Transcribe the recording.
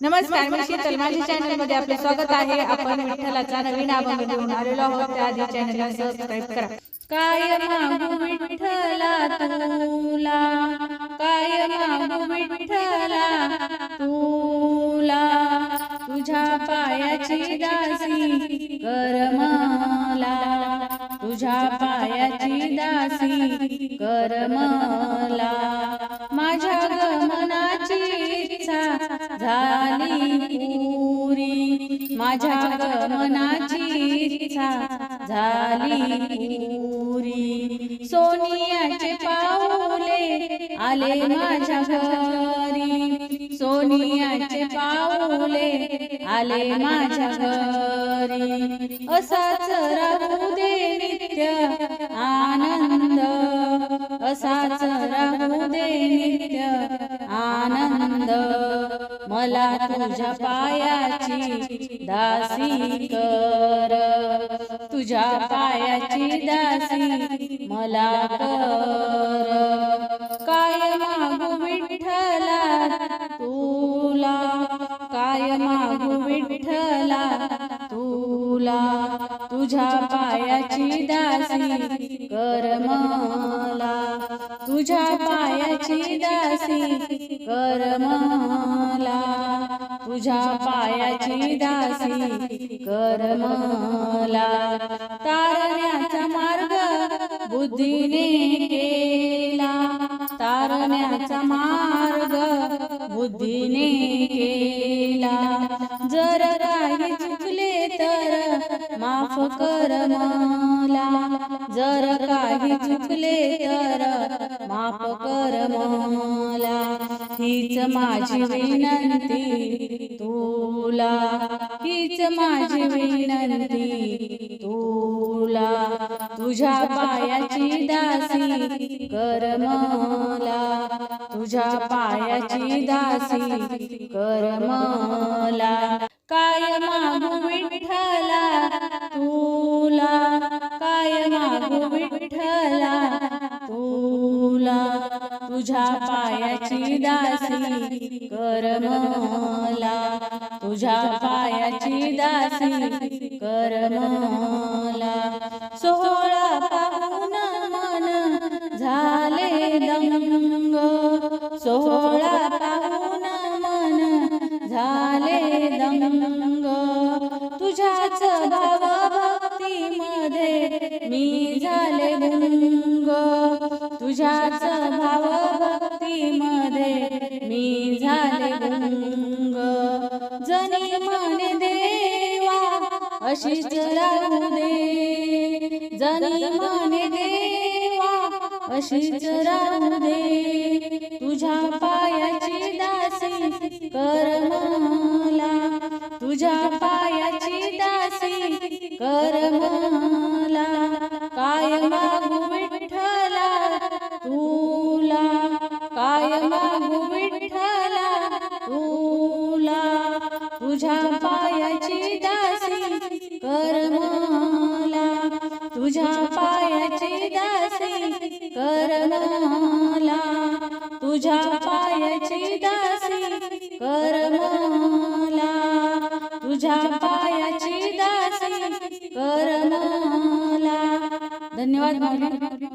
नमस्कार मी शीतल माझ्या चॅनलमध्ये आपले स्वागत आहे. आपण विठ्ठलाचा नवीन अभंग घेऊन आलेलो आहोत. त्याआधी चॅनलला सबस्क्राईब करा. काय मागू विठ्ठला तुला काय मागू विठ्ठला तुला तुझ्या पायाची दासी कर मला तुझ्या पायाची दासी कर मला माझ्या गमनाची इच्छा झाली पुरी. माझ्या मनाची इच्छा झाली पुरी. सोनियाचे पाऊले आले माझ्या घरी. सोनियाचे पाऊले आले माझ्या घरी. असाच राहू दे नित्य आनंद. असाच राहू दे नित्य आनंद. मला तुझ्या पायाची दासी कर. तुझ्या पायाची दासी मला कर. काय मागू विठ्ठला? तुझ्या पायाची दासी करमला तुझ्या पायाची दासी करमला तुझ्या पायाची दासी करमला तारण्याचा मार्ग बुद्धीने केला तारण्याचा मार्ग बुद्धीने माफ कर मला. जर काही चुकले तर माफ कर मला. हीच माझी विनंती तुला. हीच माझी विनंती तुला. तुझ्या पायाची दासी कर मला. तुझ्या पायाची दासी कर मला. काय मागू विठ्ठला? तुझ्या पायाची दासी करमला तुझ्या पायाची दासी करमला सोहळा पाहून मन झाले दंग. सोहळा पाहून मन झाले दंग. तुझ्याच भाव भक्ती मध्ये मी झाले गुंग. तुझ्याच भाव मध्ये मी झाले गुंग. जनी म्हणे देवा अशीच राहू दे. जनी म्हणे देवा अशीच राहू दे. तुझ्या पायाची दासी कर मला. तुझ्या पायाची दासी कर मला. पायाची दासी करमाला. तुझ्या पायाची दासी करमाला. तुझ्या पायाची दासी करमाला. तुझ्या पायाची दासी करमाला. धन्यवाद